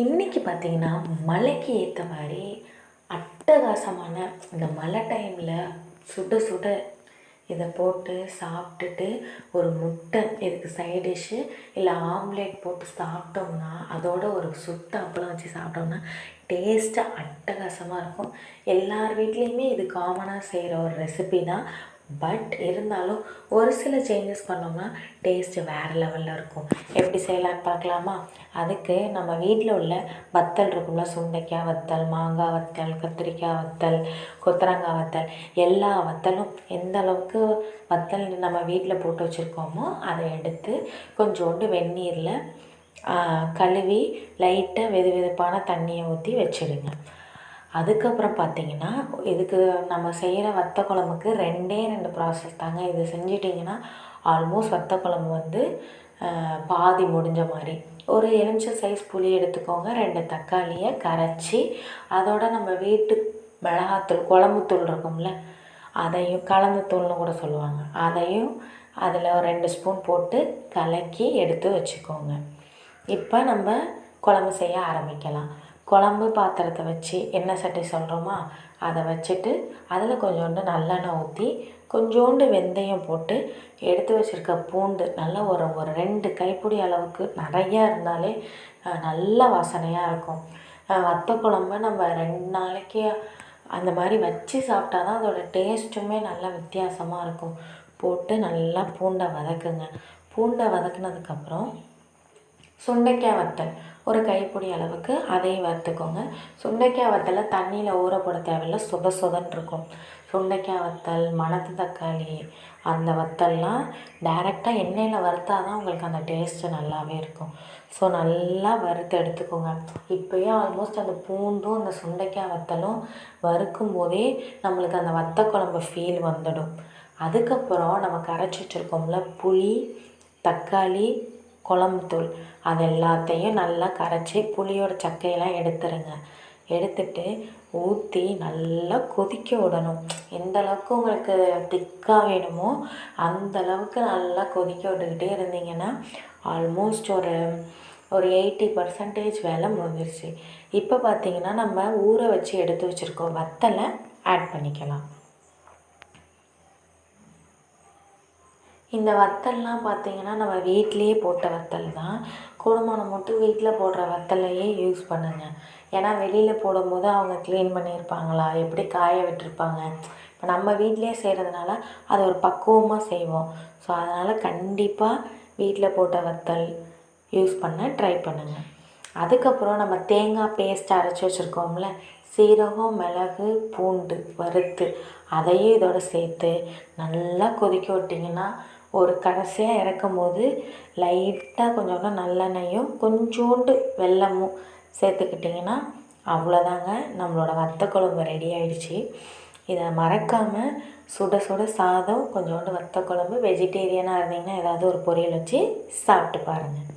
இன்றைக்கி பார்த்தீங்கன்னா மழைக்கு ஏற்ற மாதிரி அட்டகாசமான இந்த மழை டைமில் சுட சுட இதை போட்டு சாப்பிட்டுட்டு ஒரு முட்டை இதுக்கு சைட் டிஷ்ஷு இல்லை ஆம்லேட் போட்டு சாப்பிட்டோம்னா அதோட ஒரு சுட்ட அப்பளம் வச்சு சாப்பிட்டோம்னா டேஸ்ட்டாக அட்டகாசமாக இருக்கும். எல்லார் வீட்லேயுமே இது காமனாக செய்கிற ஒரு ரெசிபி தான். பட் இருந்தாலும் ஒரு சில சேஞ்சஸ் பண்ணோம்னா டேஸ்ட்டு வேறு லெவலில் இருக்கும். எப்படி செய்யலாம் பார்க்கலாமா? அதுக்கு நம்ம வீட்டில் உள்ள வத்தல் இருக்கும்ல சுண்டைக்காய் வத்தல் மாங்காய் வத்தல் கத்திரிக்காய் வத்தல் கொத்தரங்காய் வத்தல் எல்லா வத்தலும் எந்த அளவுக்கு வத்தல் நம்ம வீட்டில் போட்டு வச்சுருக்கோமோ அதை எடுத்து கொஞ்சோண்டு வெந்நீரில் கழுவி லைட்டாக வெது வெதுப்பான தண்ணியை ஊற்றி வச்சுடுங்க. அதுக்கப்புறம் பார்த்தீங்கன்னா இதுக்கு நம்ம செய்கிற வத்த குழம்புக்கு ரெண்டே ரெண்டு ப்ராசஸ் தாங்க. இது செஞ்சிட்டிங்கன்னா ஆல்மோஸ்ட் வத்த குழம்பு வந்து பாதி முடிஞ்ச மாதிரி. ஒரு எலுமிச்சை சைஸ் புளி எடுத்துக்கோங்க. ரெண்டு தக்காளியை கரைச்சி அதோட நம்ம வீட்டு மிளகாத்தூள் குழம்புத்தூள் இருக்கும்ல அதையும் கலந்த தூள்னு கூட சொல்லுவாங்க. அதையும் அதில் ஒரு ரெண்டு ஸ்பூன் போட்டு கலக்கி எடுத்து வச்சுக்கோங்க. இப்போ நம்ம குழம்பு செய்ய ஆரம்பிக்கலாம். குழம்பு பாத்திரத்தை வச்சு எண்ணெய் சட்டி சொல்கிறோமா அதை வச்சுட்டு அதில் கொஞ்சோண்டு நல்லெண்ணெய் ஊற்றி கொஞ்சோண்டு வெந்தயம் போட்டு எடுத்து வச்சுருக்க பூண்டு நல்லா ஒரு ஒரு ரெண்டு கைப்பிடி அளவுக்கு நிறையா இருந்தாலே நல்ல வாசனையாக இருக்கும். வத்த குழம்பு நம்ம ரெண்டு நாளைக்கு அந்த மாதிரி வச்சு சாப்பிட்டா தான் அதோடய டேஸ்ட்டுமே நல்லா வித்தியாசமாக இருக்கும். போட்டு நல்லா பூண்டை வதக்குங்க. பூண்டை வதக்குனதுக்கப்புறம் சுண்டைக்காய் வத்தல். ஒரு கைப்பிடி அளவுக்கு அதையும் வறுத்துக்கோங்க. சுண்டைக்காய் வத்தலை தண்ணியில் ஊற போட தேவையில்ல சுத சுதன்னு இருக்கும். சுண்டைக்காய் வத்தல் மணத்து தக்காளி அந்த வத்தல்லாம் டேரெக்டாக எண்ணெயில் வறுத்தா தான் உங்களுக்கு அந்த டேஸ்ட்டு நல்லாவே இருக்கும். ஸோ நல்லா வறுத்து எடுத்துக்கோங்க. இப்போயே ஆல்மோஸ்ட் அந்த பூண்டும் அந்த சுண்டைக்காய் வத்தலும் வறுக்கும் போதே நம்மளுக்கு அந்த வத்த குழம்பு ஃபீல் வந்துடும். அதுக்கப்புறம் நம்ம கரைச்சி வச்சுருக்கோம்ல புளி தக்காளி குழம்புத்தூள் அது எல்லாத்தையும் நல்லா கரைச்சி புளியோட சக்கையெல்லாம் எடுத்துருங்க. எடுத்துட்டு ஊற்றி நல்லா கொதிக்க விடணும். எந்த அளவுக்கு உங்களுக்கு திக்காக வேணுமோ அந்த அளவுக்கு நல்லா கொதிக்க விட்டுக்கிட்டே இருந்தீங்கன்னா ஆல்மோஸ்ட் ஒரு ஒரு எயிட்டி பர்சன்டேஜ் வேலை முடிஞ்சிருச்சு. இப்போ பார்த்தீங்கன்னா நம்ம ஊற வச்சு எடுத்து வச்சுருக்கோம் வத்தலை ஆட் பண்ணிக்கலாம். இந்த வத்தல்லாம் பார்த்திங்கன்னா நம்ம வீட்டிலையே போட்ட வத்தல் தான். கூடுமானம் மட்டும் வீட்டில் போடுற வத்தலையே யூஸ் பண்ணுங்கள் ஏன்னா வெளியில் போடும்போது அவங்க க்ளீன் பண்ணியிருப்பாங்களா? எப்படி காய விட்டுருப்பாங்க? இப்போ நம்ம வீட்டிலையே செய்கிறதுனால அது ஒரு பக்குவமாக செய்வோம். ஸோ அதனால் கண்டிப்பாக வீட்டில் போட்ட வத்தல் யூஸ் பண்ண ட்ரை பண்ணுங்கள் அதுக்கப்புறம் நம்ம தேங்காய் பேஸ்ட் அரைச்சி வச்சுருக்கோம்ல சீரகம் மிளகு பூண்டு வறுத்து அதையும் இதோடு சேர்த்து நல்லா கொதிக்க விட்டிங்கன்னா ஒரு கடைசியாக இறக்கும் போது லைட்டாக கொஞ்சோண்டு நல்லெண்ணெயும் கொஞ்சோண்டு வெல்லமும் சேர்த்துக்கிட்டிங்கன்னா அவ்வளோதாங்க நம்மளோட வத்த குழம்பு ரெடி ஆயிடுச்சு. இதை மறக்காமல் சுட சுட சாதம் கொஞ்சோண்டு வத்த குழம்பு வெஜிடேரியனாக இருந்தீங்கன்னா ஏதாவது ஒரு பொரியல் வச்சு சாப்பிட்டு பாருங்கள்